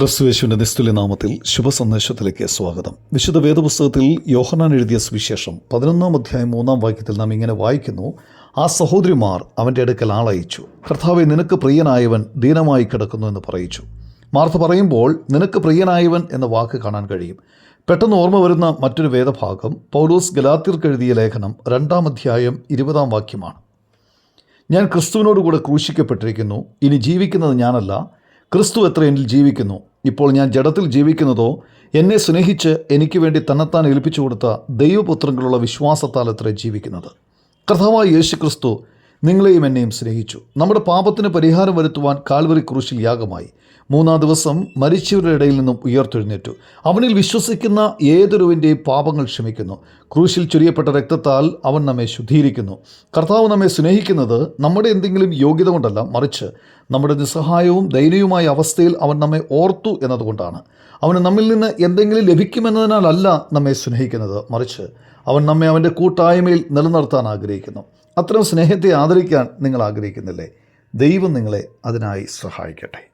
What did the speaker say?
ക്രിസ്തുവേശുവിന്റെ നിസ്തുല്യ നാമത്തിൽ ശുഭസന്ദേശത്തിലേക്ക് സ്വാഗതം. വിശുദ്ധ വേദപുസ്തകത്തിൽ യോഹനാൻ എഴുതിയ സുവിശേഷം പതിനൊന്നാം അധ്യായം മൂന്നാം വാക്യത്തിൽ നാം ഇങ്ങനെ വായിക്കുന്നു ആ സഹോദരിമാർ അവന്റെ അടുക്കൽ ആളയച്ചു. കർത്താവെ നിനക്ക് പ്രിയനായവൻ ദീനമായി കിടക്കുന്നു എന്ന് പറയിച്ചു. മാർത്ത പറയുമ്പോൾ നിനക്ക് പ്രിയനായവൻ എന്ന വാക്ക് കാണാൻ കഴിയും. പെട്ടെന്ന് ഓർമ്മ വരുന്ന മറ്റൊരു വേദഭാഗം പൗലോസ് ഗലാത്തിർക്ക് എഴുതിയ ലേഖനം രണ്ടാം അധ്യായം ഇരുപതാം വാക്യമാണ്. ഞാൻ ക്രിസ്തുവിനോടുകൂടെ ക്രൂശിക്കപ്പെട്ടിരിക്കുന്നു. ഇനി ജീവിക്കുന്നത് ഞാനല്ല. ക്രിസ്തു എത്ര എന്നിൽ ജീവിക്കുന്നു. ഇപ്പോൾ ഞാൻ ജഡത്തിൽ ജീവിക്കുന്നതോ എന്നെ സ്നേഹിച്ച് എനിക്ക് വേണ്ടി തന്നെത്താൻ ഏൽപ്പിച്ചു കൊടുത്ത ദൈവപുത്രങ്ങളുള്ള വിശ്വാസത്താൽ അത്ര ജീവിക്കുന്നത്. കർത്താവായ യേശു ക്രിസ്തു നിങ്ങളെയും എന്നെയും സ്നേഹിച്ചു. നമ്മുടെ പാപത്തിന് പരിഹാരം വരുത്തുവാൻ കാൽവറി ക്രൂശിൽ യാഗമായി. മൂന്നാം ദിവസം മരിച്ചവരുടെ ഇടയിൽ നിന്നും ഉയർത്തെഴുന്നേറ്റു. അവനിൽ വിശ്വസിക്കുന്ന ഏതൊരുവിന്റെയും പാപങ്ങൾ ക്ഷമിക്കുന്നു. ക്രൂശിൽ ചൊരിയപ്പെട്ട രക്തത്താൽ അവൻ നമ്മെ ശുദ്ധീകരിക്കുന്നു. കർത്താവ് നമ്മെ സ്നേഹിക്കുന്നത് നമ്മുടെ എന്തെങ്കിലും യോഗ്യത കൊണ്ടല്ല മറിച്ച് നമ്മുടെ നിസ്സഹായവും ദയനീയവുമായ അവസ്ഥയിൽ അവൻ നമ്മെ ഓർത്തു എന്നതുകൊണ്ടാണ്. അവന് നമ്മിൽ നിന്ന് എന്തെങ്കിലും ലഭിക്കുമെന്നതിനാലല്ല നമ്മെ സ്നേഹിക്കുന്നത് മറിച്ച് അവൻ നമ്മെ അവന്റെ കൂട്ടായ്മയിൽ നിലനിർത്താൻ ആഗ്രഹിക്കുന്നു. അത്തരം സ്നേഹത്തെ ആദരിക്കാൻ നിങ്ങൾ ആഗ്രഹിക്കുന്നില്ലേ? ദൈവം നിങ്ങളെ അതിനായി സഹായിക്കട്ടെ.